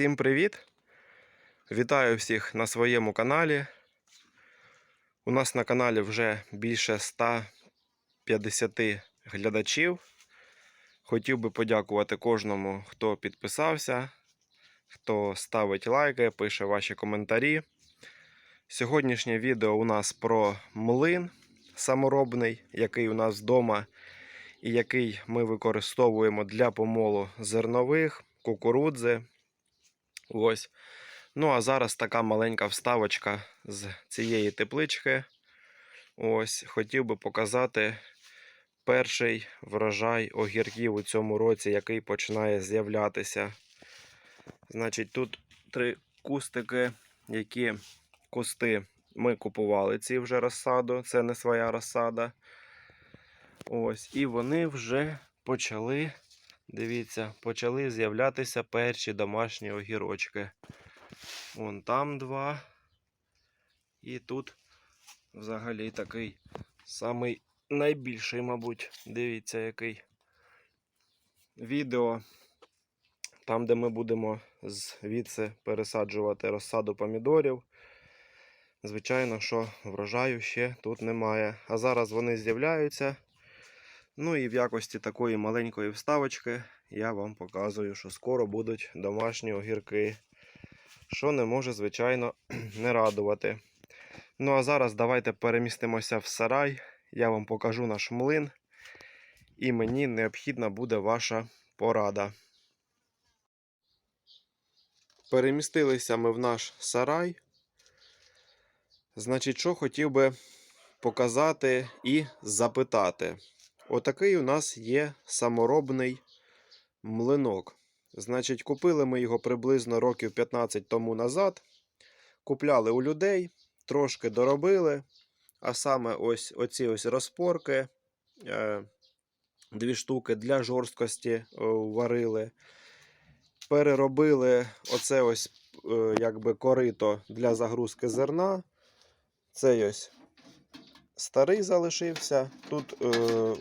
Всім привіт! Вітаю всіх на своєму каналі. У нас на каналі вже більше 150 глядачів. Хотів би подякувати кожному, хто підписався, хто ставить лайки, пише ваші коментарі. Сьогоднішнє відео у нас про млин саморобний, який у нас вдома і який ми використовуємо для помолу зернових, кукурудзи. Ось. Ну, а зараз така маленька вставочка з цієї теплички. Ось, хотів би показати перший врожай огірків у цьому році, який починає з'являтися. Значить, тут три кустики, які кусти ми купували ці вже розсаду, це не своя розсада. Ось, і вони вже почали, дивіться, почали з'являтися перші домашні огірочки. Вон там два. І тут взагалі такий самий найбільший, мабуть, дивіться, який відео. Там, де ми будемо звідси пересаджувати розсаду помідорів. Звичайно, що врожаю ще тут немає. А зараз вони з'являються. Ну і в якості такої маленької вставочки я вам показую, що скоро будуть домашні огірки. Що не може, звичайно, не радувати. Ну а зараз давайте перемістимося в сарай. Я вам покажу наш млин. І мені необхідна буде ваша порада. Перемістилися ми в наш сарай. Значить, що хотів би показати і запитати. Отакий у нас є саморобний млинок. Значить, купили ми його приблизно років 15 тому назад. Купляли у людей, трошки доробили. А саме ось оці ось розпорки, е, дві штуки для жорсткості е, варили. Переробили оце ось е, якби корито для загрузки зерна. Цей ось старий залишився. Тут е,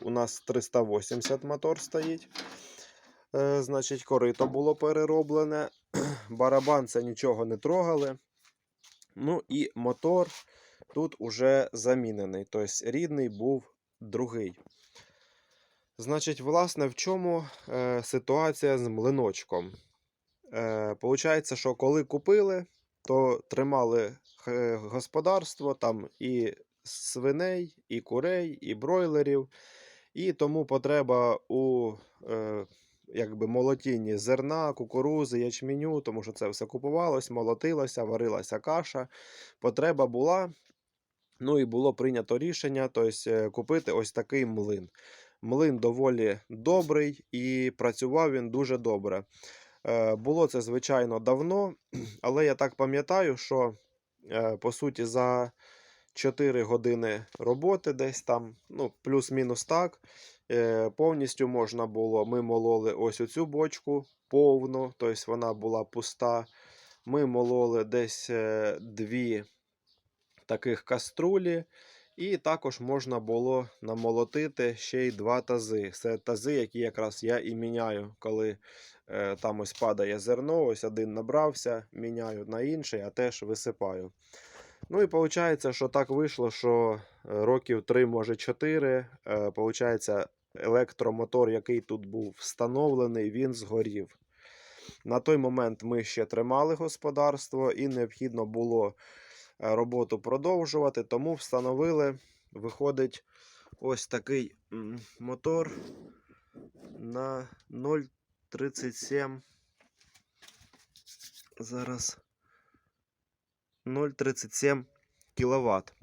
у нас 380 мотор стоїть. Е, значить, корито було перероблене. Барабан це нічого не трогали. Ну і мотор тут уже замінений. Тобто рідний був другий. Значить, власне, в чому е, ситуація з млиночком? Е, Получається, що коли купили, то тримали е, господарство там і свиней, і курей, і бройлерів. І тому потреба у е, якби молотінні зерна, кукурузи, ячменю, тому що це все купувалось, молотилося, варилася каша. Потреба була. Ну і було прийнято рішення тобто, купити ось такий млин. Млин доволі добрий і працював він дуже добре. Е, Було це, звичайно, давно, але я так пам'ятаю, що е, по суті за 4 години роботи десь там, ну, плюс-мінус так. Е, Повністю можна було. Ми мололи ось оцю бочку повну, тобто вона була пуста. Ми мололи десь е, дві таких каструлі. І також можна було намолотити ще й два тази. Це тази, які якраз я і міняю, коли е, там ось падає зерно, ось один набрався, міняю на інший, а теж висипаю. Ну і виходить, що так вийшло, що е, років 3, може 4, е, получається, електромотор, який тут був встановлений, він згорів. На той момент ми ще тримали господарство і необхідно було е, роботу продовжувати, тому встановили, виходить, ось такий мотор на 0,37. Зараз 0,37 кВт.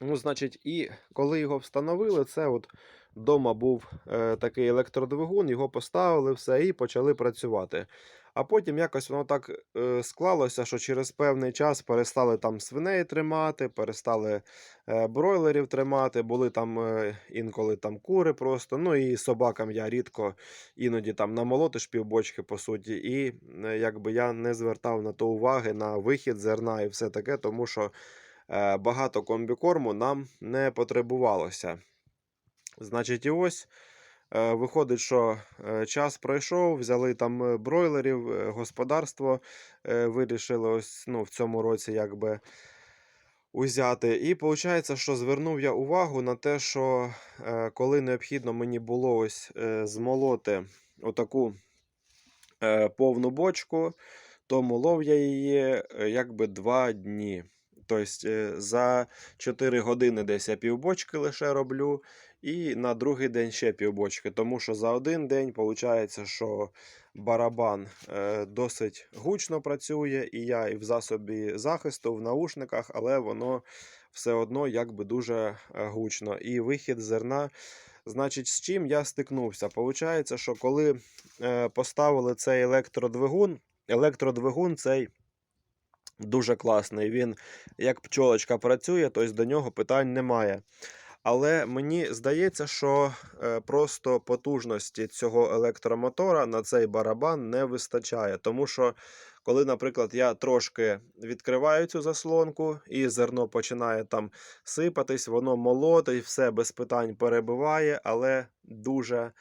Ну, значить, і коли його встановили, це от вдома був е, такий електродвигун, його поставили все і почали працювати. А потім якось воно так е, склалося, що через певний час перестали там свиней тримати, перестали е, бройлерів тримати, були там е, інколи там кури просто. Ну і собакам я рідко іноді там намолотиш півбочки, по суті, і е, якби я не звертав на то уваги на вихід зерна і все таке, тому що е, багато комбікорму нам не потребувалося. Значить, і ось Виходить, що е, час пройшов, взяли там е, бройлерів, е, господарство е, вирішили ось ну, в цьому році якби узяти. І виходить, що звернув я увагу на те, що е, коли необхідно мені було ось е, змолоти отаку е, повну бочку, то молов я її е, якби два дні. Тобто за 4 години десь я півбочки лише роблю, і на другий день ще півбочки. Тому що за один день виходить, що барабан е, досить гучно працює, і я і в засобі захисту, в наушниках, але воно все одно якби дуже е, гучно. І вихід зерна. Значить, з чим я стикнувся? Получається, що коли поставили цей електродвигун, електродвигун цей дуже класний. Він як пчолочка працює, тобто до нього питань немає. Але мені здається, що е, просто потужності цього електромотора на цей барабан не вистачає. Тому що, коли, наприклад, я трошки відкриваю цю заслонку і зерно починає там сипатись, воно молотить, все без питань перебиває, але дуже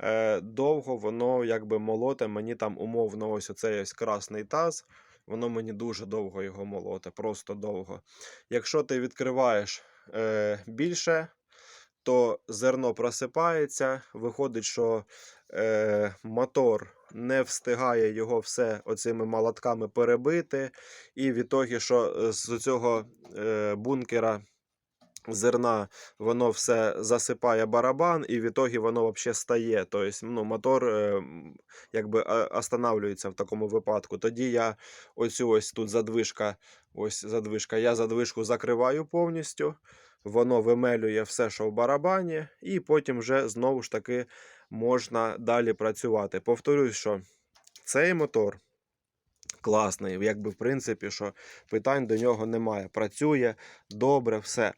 е, довго воно якби молоте. Мені там умовно ось оцей ось красний таз. Воно мені дуже довго його молоте, просто довго. Якщо ти відкриваєш е, більше, то зерно просипається. Виходить, що е, мотор не встигає його все оцими молотками перебити. І від того, що з цього е, бункера зерна воно все засипає барабан, і в ітогі воно взагалі стає. Тобто ну, мотор е, якби останавлюється в такому випадку. Тоді я оцю ось тут задвижка, ось задвижка, я задвижку закриваю повністю. Воно вимелює все, що в барабані, і потім вже знову ж таки можна далі працювати. Повторюсь, що цей мотор класний, якби в принципі, що питань до нього немає. Працює добре, все.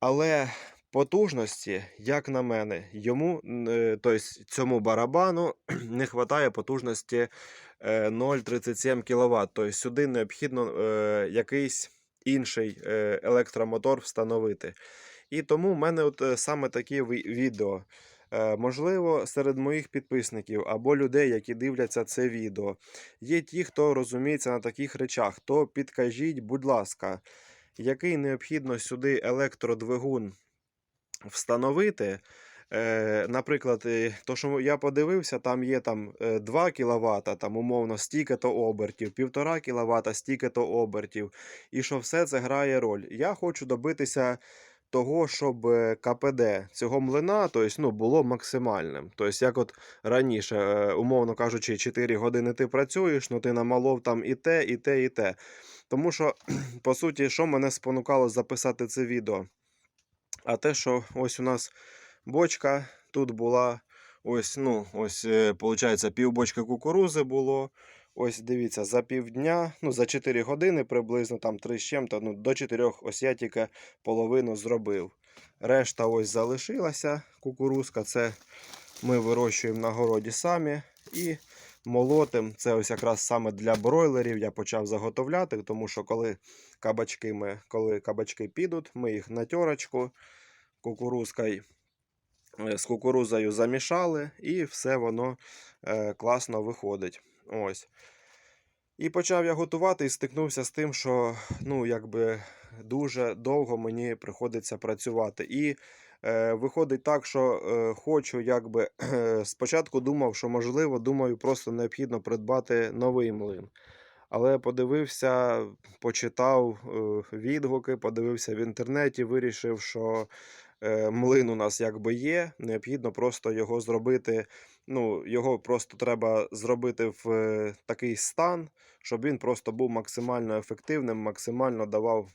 Але потужності, як на мене, йому, тобто цьому барабану не вистачає потужності е, 0,37 кВт. Тобто сюди необхідно е, якийсь інший е, електромотор встановити. І тому в мене от саме такі відео. Е, Можливо, серед моїх підписників або людей, які дивляться це відео, є ті, хто розуміється на таких речах, то підкажіть, будь ласка, який необхідно сюди електродвигун встановити. Е, наприклад, е, то, що я подивився, там є там е, 2 кВт, там умовно стільки-то обертів, 1,5 кВт, стільки-то обертів, і що все це грає роль. Я хочу добитися того, щоб е, КПД цього млина тобто, ну, було максимальним. Тобто, як от раніше, е, умовно кажучи, 4 години ти працюєш, ну ти намалов там і те, і те, і те. Тому що, по суті, що мене спонукало записати це відео? А те, що ось у нас бочка тут була. Ось, ну, ось, виходить, півбочки кукурузи було. Ось дивіться, за півдня, ну, за 4 години приблизно, там 3 з чим-то, ну, до 4 ось я тільки половину зробив. Решта ось залишилася кукурузка. Це ми вирощуємо на городі самі. І молотим. Це ось якраз саме для бройлерів я почав заготовляти, тому що коли кабачки, ми, коли кабачки підуть, ми їх на тьорочку кукурузкою, е, з кукурузою замішали, і все воно е, класно виходить. Ось. І почав я готувати і стикнувся з тим, що ну, якби дуже довго мені приходиться працювати. І е, виходить так, що е, хочу, якби спочатку думав, що можливо, думаю, просто необхідно придбати новий млин. Але подивився, почитав е, відгуки, подивився в інтернеті, вирішив, що е, млин у нас якби є. Необхідно просто його зробити. Ну, його просто треба зробити в е, такий стан, щоб він просто був максимально ефективним, максимально давав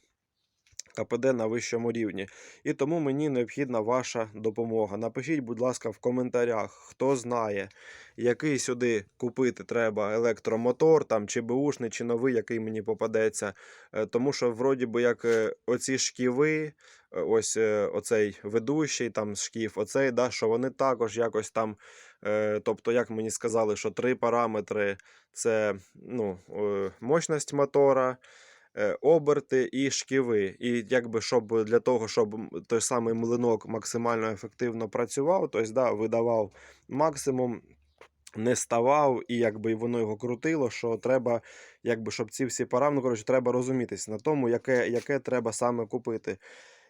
КПД на вищому рівні. І тому мені необхідна ваша допомога. Напишіть, будь ласка, в коментарях, хто знає, який сюди купити треба електромотор, там, чи беушний, чи новий, який мені попадеться. Е, Тому що, вроді би, як е, оці шківи, е, ось оцей ведущий там шкіф, оцей, да, що вони також якось там. Тобто, як мені сказали, що три параметри це ну, мощність мотора, оберти і шківи. І якби щоб для того, щоб той самий млинок максимально ефективно працював, тобто да, видавав максимум. Не ставав, і якби воно його крутило, що треба, якби, щоб ці всі параметри, ну, коротше, треба розумітись на тому, яке, яке треба саме купити.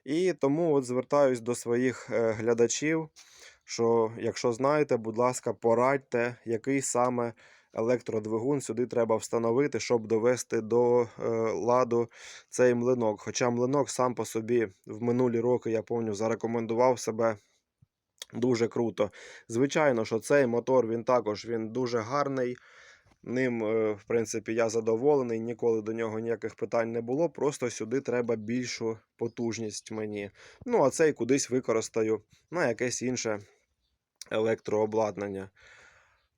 І тому от звертаюсь до своїх е, глядачів, що якщо знаєте, будь ласка, порадьте, який саме електродвигун сюди треба встановити, щоб довести до е, ладу цей млинок. Хоча млинок сам по собі в минулі роки, я пам'ятаю, зарекомендував себе дуже круто. Звичайно, що цей мотор він також він дуже гарний. Ним, е, в принципі, я задоволений, ніколи до нього ніяких питань не було. Просто сюди треба більшу потужність мені. Ну, а цей кудись використаю на якесь інше електрообладнання.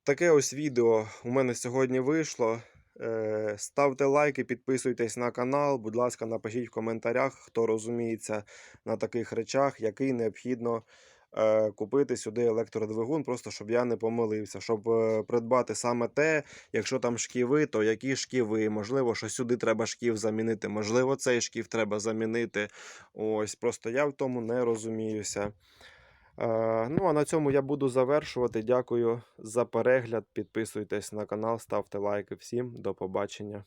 Таке ось відео у мене сьогодні вийшло. Е, Ставте лайки, підписуйтесь на канал. Будь ласка, напишіть в коментарях, хто розуміється на таких речах, який необхідно е, купити сюди електродвигун, просто щоб я не помилився. Щоб е, придбати саме те, якщо там шківи, то які шківи? Можливо, що сюди треба шків замінити, можливо, цей шків треба замінити. Ось, просто я в тому не розуміюся. Е, Ну, а на цьому я буду завершувати. Дякую за перегляд. Підписуйтесь на канал, ставте лайки. Всім до побачення.